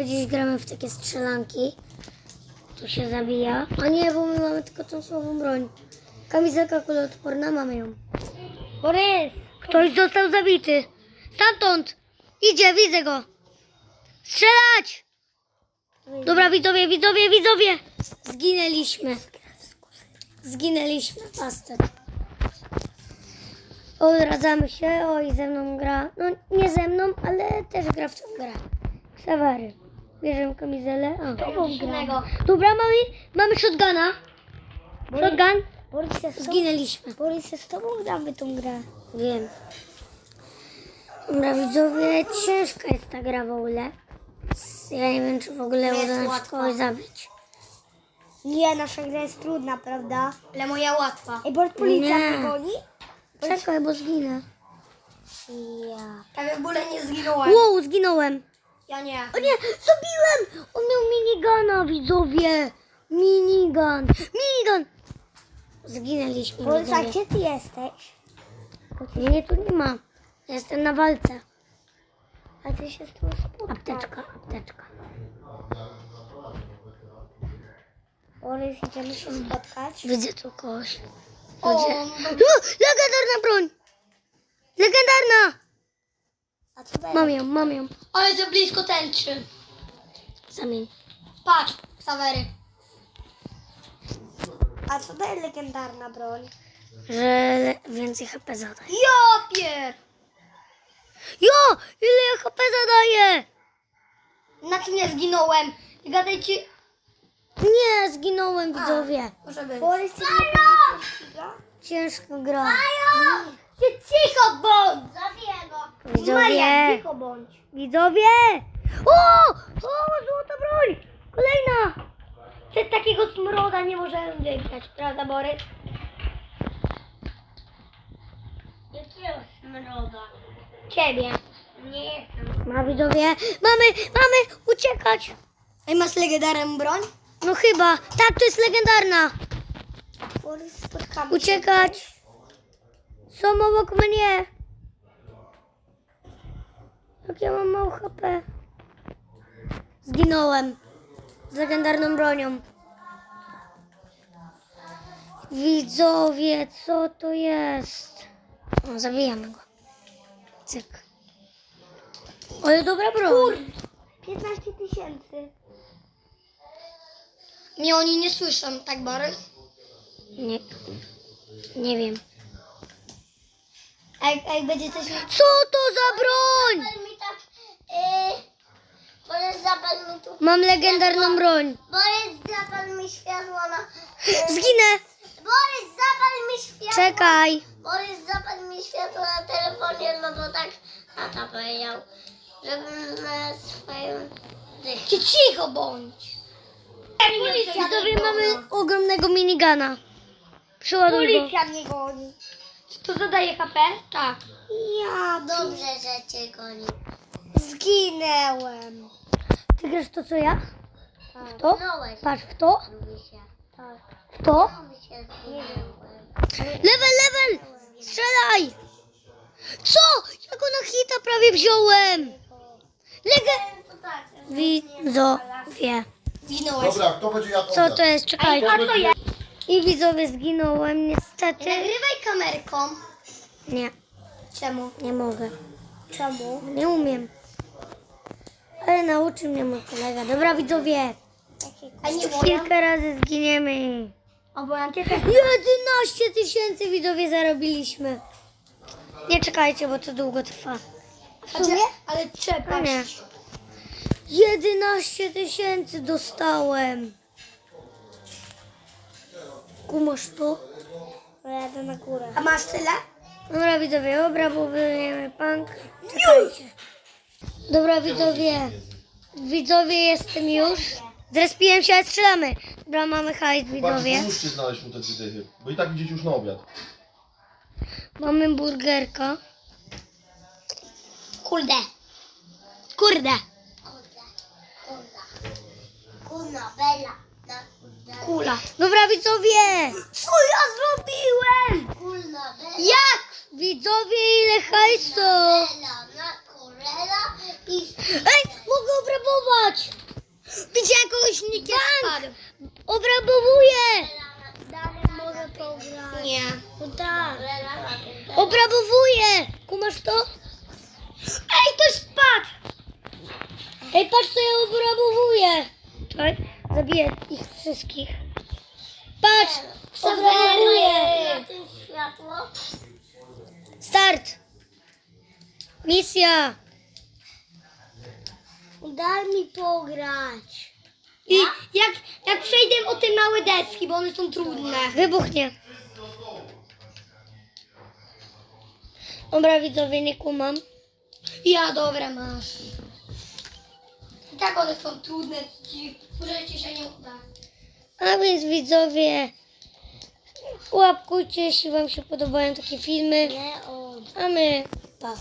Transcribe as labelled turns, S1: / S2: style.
S1: Dziś gramy w takie strzelanki. Tu się zabija. A nie, bo my mamy tylko tą słabą broń. Kamizelka kuloodporna, mamy ją. Borys! Ktoś został zabity. Stamtąd! Idzie, widzę go. Strzelać! Dobra, widzowie, widzowie, widzowie! Zginęliśmy. Zginęliśmy, pastor. Odradzamy się. Oj, ze mną gra. No, nie ze mną, ale też gra w tą grę. Ksawary. Bierzemy kamizelę. A,
S2: innego.
S1: Dobra, mamy, mamy shotguna. Shotgun.
S2: Borys, ja z tobą,
S1: Zginęliśmy.
S2: Borys, ja z tobą gramy tą grę.
S1: Wiem. Dobra, widzowie, ciężka jest ta gra w ogóle. Ja nie wiem, czy w ogóle uda nam się kogoś zabić.
S2: Nie, nasza gra jest trudna, prawda?
S3: Ale moja łatwa.
S2: Ej, Borys, policja
S1: Nie.
S2: mnie goni?
S1: Czekaj, bo zginę.
S2: Ja.
S3: Ja w ogóle nie zginąłem.
S1: Wow, zginąłem.
S3: Ja nie.
S1: O nie, zabiłem! On miał minigana, widzowie. Minigun. Minigun. Zginęliśmy,
S2: Borys, a
S1: widzowie.
S2: gdzie ty jesteś?
S1: Nie, tu nie ma. Jestem na walce.
S2: A ty się z tym spotkał.
S1: Apteczka, apteczka.
S2: Borys, idziemy się spotkać.
S1: Widzę tu kogoś.
S3: O,
S1: Gdzie? O, legendarna broń! Legendarna!
S2: A?
S1: Mam ją, mam ją.
S3: ale za blisko tęczy.
S1: Zamień.
S3: Patrz, Sawery.
S2: A co daje legendarna broń?
S1: Że więcej HP zadaje.
S3: Ja pier.
S1: Jo! Ile ja HP zadaję?
S3: Na czym ja zginąłem? Nie gadajcie.
S1: Nie, zginąłem, widzowie.
S3: Może być.
S2: Nie
S1: Ciężko gra.
S3: Ty cicho bądź.
S1: Widzowie! Widzowie! O! O, złota broń! Kolejna!
S3: Przez takiego smroda nie możemy wygrać, prawda Borys? Jakiego smroda? Ciebie. Nie jestem.
S1: Ma widzowie. Mamy, mamy uciekać.
S3: Ej, masz legendarną broń?
S1: No chyba. Tak, to jest legendarna.
S2: Borys, spotkamy.
S1: Uciekać. Są obok mnie. Jak ja mam mało HP. Zginąłem. Z legendarną bronią. Widzowie, co to jest? O, zabijamy go. Cyk. Ale dobra broń.
S2: 15 tysięcy.
S3: Nie, oni nie słyszą, tak Borys?
S1: Nie, nie wiem.
S3: A jak będzie coś...
S1: Co to za broń?
S3: mi tak... Yy, Borys zapal mi tu...
S1: Mam legendarną broń.
S3: Borys zapal mi światło na...
S1: Zginę.
S3: Borys zapal mi światło...
S1: Czekaj.
S3: Borys zapal mi światło na telefonie, no bo tak tata powiedział, żebym na swoim... Ty cicho bądź!
S1: Widzowie, mamy ogromnego minigana. Przeładuj go.
S2: Policja mnie goni.
S3: To zadaje HP? Tak.
S2: Ja
S3: Dobrze, że cię goni.
S2: zginęłem.
S1: Ty grasz to co ja?
S2: Tak.
S1: W to? Patrz, w to?
S2: Tak.
S1: W to? Level, level! Strzelaj! Co? Ja go na hita prawie wziąłem.
S3: Tak.
S1: Widzowie.
S3: Zginąłeś.
S4: Dobra, kto będzie jadł
S1: Co
S4: obiad?
S1: to jest? Czekaj.
S4: Kto będzie-
S1: I widzowie zginąłem niestety.
S3: Nagrywaj kamerką.
S1: Nie,
S3: Czemu?
S1: nie mogę.
S2: Czemu?
S1: Nie umiem. Ale nauczył mnie mój kolega. Dobra widzowie.
S3: A nie?
S1: Kilka razy zginiemy.
S3: Albo ja cię
S1: 11 tysięcy widzowie zarobiliśmy. Nie czekajcie, bo to długo trwa.
S3: W sumie? Ale
S1: A
S3: czekaj.
S1: nie. 11 tysięcy dostałem. Kumasz to?
S2: Jadę na górę.
S3: A masz tyle?
S1: Dobra widzowie, obrabowujemy punk. Czekajcie. Dobra widzowie. Widzowie jestem już. Zrespiłem się, ale strzelamy. Dobra, mamy hajs
S4: Patrz,
S1: widzowie.
S4: pomóżcie znaleźć mu te dwie dychy, bo i tak idziecie już na obiad.
S1: Mamy burgerka.
S3: Kurde.
S1: Kurde.
S3: Kuna, bela. Kula.
S1: Dobra widzowie. Co ja zrobiłem?
S3: Kulna, bela.
S1: Jak? Widzowie, ile hajsu?
S3: Bela, na kurela
S1: Ej, mogę obrabować.
S3: Głośnik spadł.
S1: Obrabowuje!
S5: Dany może pograć.
S3: Nie.
S5: No tak.
S1: Obrabowuje! Kumasz to? Ej, ktoś spadł! Ej, patrz co ja obrabowuję! Czekaj, zabiję ich wszystkich. Patrz! Obrabowuję!
S5: Tym światło.
S1: Start! Misja!
S3: Daj mi pograć. I jak, jak przejdę o te małe deski, bo one są trudne.
S1: Wybuchnie. Dobra widzowie, nie kumam.
S3: Ja dobra masz. I tak one są trudne, ci, może ci się nie uda.
S1: A więc widzowie, łapkujcie, jeśli wam się podobają takie filmy.
S3: Nie on.
S1: A my, pa.